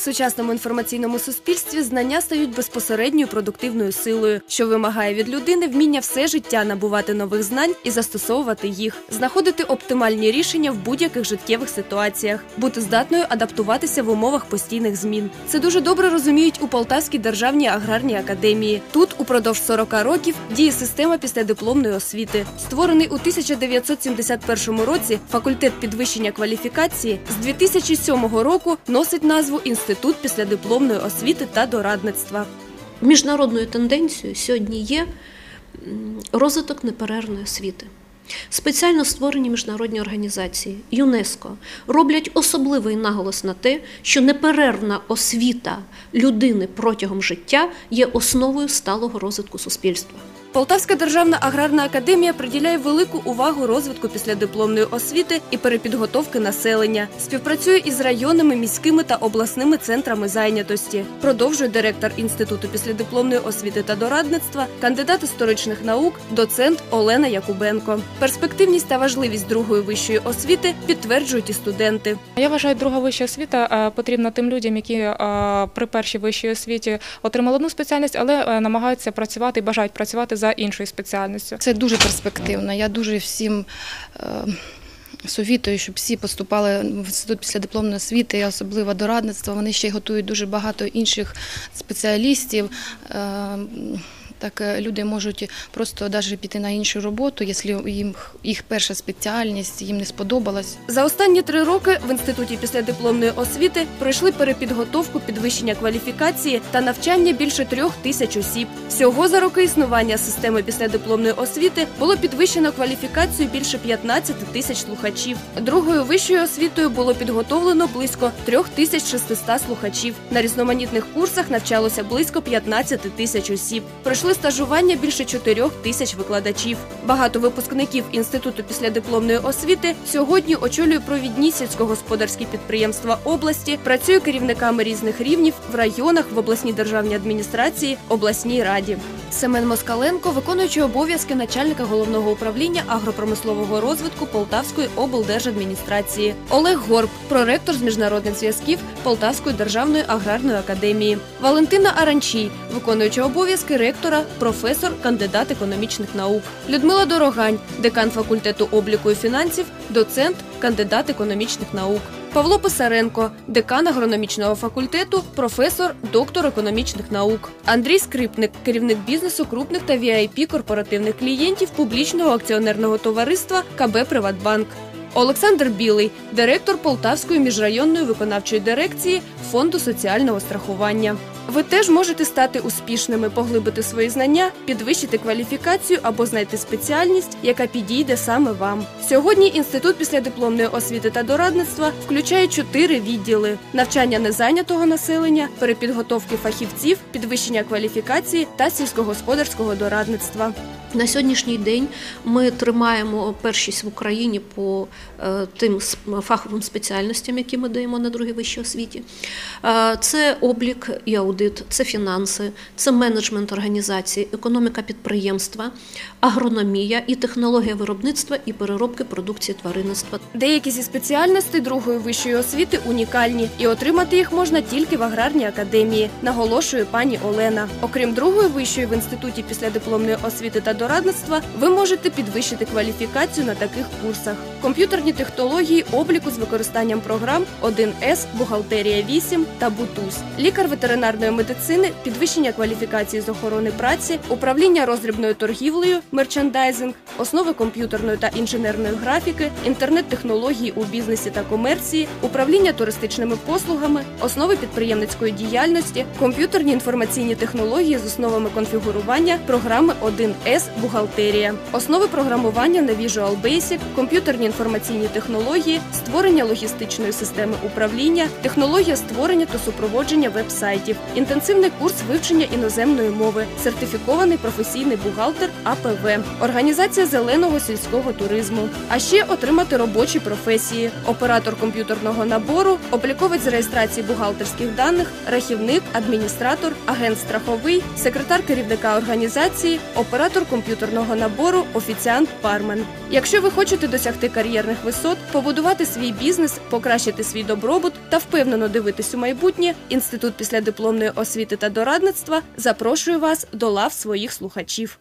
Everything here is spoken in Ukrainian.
Сучасному інформаційному суспільстві знання стають безпосередньою продуктивною силою, що вимагає від людини вміння все життя набувати нових знань і застосовувати їх, знаходити оптимальні рішення в будь-яких життєвих ситуаціях, бути здатною адаптуватися в умовах постійних змін. Це дуже добре розуміють у Полтавській державній аграрній академії. Тут упродовж 40 років діє система післядипломної освіти. Створений у 1971 році факультет підвищення кваліфікації з 2007 року носить назву Інститут післядипломної освіти та дорадництва. Міжнародною тенденцією сьогодні є розвиток неперервної освіти. Спеціально створені міжнародні організації ЮНЕСКО роблять особливий наголос на те, що неперервна освіта людини протягом життя є основою сталого розвитку суспільства. Полтавська державна аграрна академія приділяє велику увагу розвитку післядипломної освіти і перепідготовки населення. Співпрацює із районними, міськими та обласними центрами зайнятості. Продовжує директор інституту післядипломної освіти та дорадництва, кандидат історичних наук, доцент Олена Якубенко. Перспективність та важливість другої вищої освіти підтверджують і студенти. Я вважаю, друга вища освіта е, потрібна тим людям, які е, при першій вищій освіті отримали одну спеціальність, але е, намагаються працювати і бажають працювати за іншою спеціальністю. Це дуже перспективно. Я дуже всім е, совітую, щоб всі поступали в інститут після дипломної освіти, особливо до радництва. Вони ще й готують дуже багато інших спеціалістів. Так е, люди можуть просто навіть піти на іншу роботу, якщо їм їх перша спеціальність їм не сподобалась. За останні три роки в інституті післядипломної освіти пройшли перепідготовку, підвищення кваліфікації та навчання більше трьох тисяч осіб. Всього за роки існування системи післядипломної освіти було підвищено кваліфікацію більше 15 тисяч слухачів. Другою вищою освітою було підготовлено близько 3600 слухачів. На різноманітних курсах навчалося близько 15 тисяч осіб. Пройшли стажування більше 4 тисяч викладачів. Багато випускників інституту післядипломної освіти сьогодні очолює провідні сільськогосподарські підприємства області, працює керівниками різних рівнів в районах, в обласній державній адміністрації, обласній раді. Семен Москаленко, виконуючий обов'язки начальника головного управління агропромислового розвитку Полтавської облдержадміністрації. Олег Горб, проректор з міжнародних зв'язків Полтавської державної аграрної академії. Валентина Аранчій, виконуюча обов'язки ректора, професор, кандидат економічних наук. Людмила Дорогань, декан факультету обліку і фінансів, доцент, кандидат економічних наук. Павло Писаренко, декан агрономічного факультету, професор, доктор економічних наук. Андрій Скрипник, керівник бізнесу крупних та VIP корпоративних клієнтів публічного акціонерного товариства КБ Приватбанк. Олександр Білий, директор Полтавської міжрайонної виконавчої дирекції Фонду соціального страхування. Ви теж можете стати успішними, поглибити свої знання, підвищити кваліфікацію або знайти спеціальність, яка підійде саме вам. Сьогодні інститут післядипломної освіти та дорадництва включає чотири відділи: навчання незайнятого населення, перепідготовки фахівців, підвищення кваліфікації та сільськогосподарського дорадництва. На сьогоднішній день ми тримаємо першість в Україні по е, тим фаховим спеціальностям, які ми даємо на другій вищій освіті. Е, Це облік і аудит, це фінанси, це менеджмент організації, економіка підприємства, агрономія і технологія виробництва і переробки продукції тваринництва. Деякі зі спеціальностей другої вищої освіти унікальні, і отримати їх можна тільки в аграрній академії, наголошує пані Олена. Окрім другої вищої в інституті післядипломної освіти та дорадництва, ви можете підвищити кваліфікацію на таких курсах: комп'ютерні технології обліку з використанням програм 1С, бухгалтерія 8 та Бутуз, лікар ветеринарної медицини, підвищення кваліфікації з охорони праці, управління роздрібною торгівлею, мерчендайзинг, основи комп'ютерної та інженерної графіки, інтернет-технології у бізнесі та комерції, управління туристичними послугами, основи підприємницької діяльності, комп'ютерні інформаційні технології з основами конфігурування, програми 1С бухгалтерія, основи програмування на Visual Basic, комп'ютерні інформаційні технології, створення логістичної системи управління, технологія створення та супроводження веб-сайтів, інтенсивний курс вивчення іноземної мови, сертифікований професійний бухгалтер АПВ, організація зеленого сільського туризму, а ще отримати робочі професії: оператор комп'ютерного набору, обліковець з реєстрації бухгалтерських даних, рахівник, адміністратор, агент страховий, секретар керівника організації, оператор комп'ютерного комп'ютерного набору Офіціант Пармен. Якщо ви хочете досягти кар'єрних висот, побудувати свій бізнес, покращити свій добробут та впевнено дивитись у майбутнє, інститут післядипломної освіти та дорадництва запрошує вас до лав своїх слухачів.